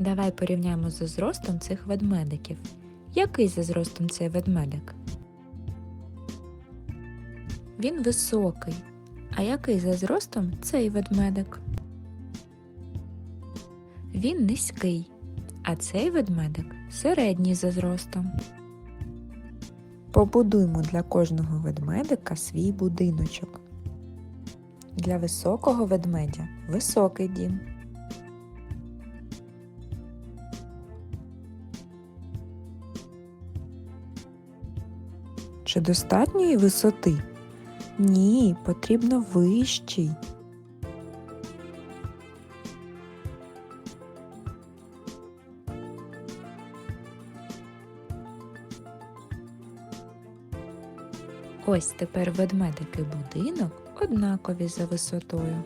Давай порівняємо за зростом цих ведмедиків. Який за зростом цей ведмедик? Він високий. А який за зростом цей ведмедик? Він низький, а цей ведмедик середній за зростом. Побудуймо для кожного ведмедика свій будиночок. Для високого ведмедя високий дім. Чи достатньої висоти? Ні, потрібно вищий. Ось тепер ведмедики будинок однакові за висотою.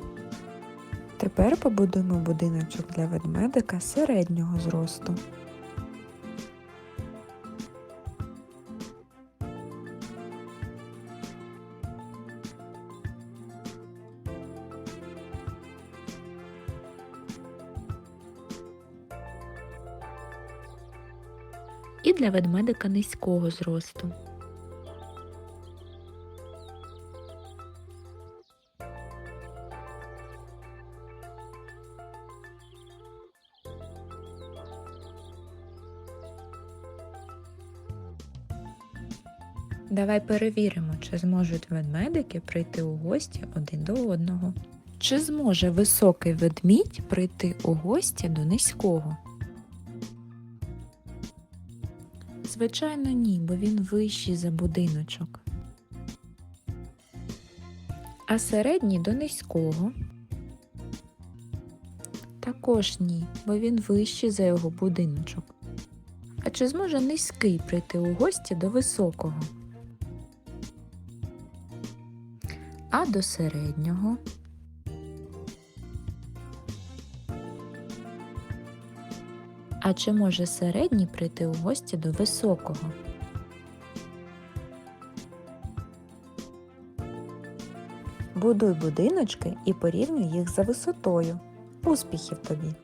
Тепер побудуємо будиночок для ведмедика середнього зросту. І для ведмедика низького зросту. Давай перевіримо, чи зможуть ведмедики прийти у гості один до одного. Чи зможе високий ведмідь прийти у гості до низького? Звичайно, ні, бо він вищий за будиночок. А середній до низького. Також ні, бо він вищий за його будиночок. А чи зможе низький прийти у гості до високого? А до середнього? А чи може середній прийти у гості до високого? Будуй будиночки і порівнюй їх за висотою. Успіхів тобі!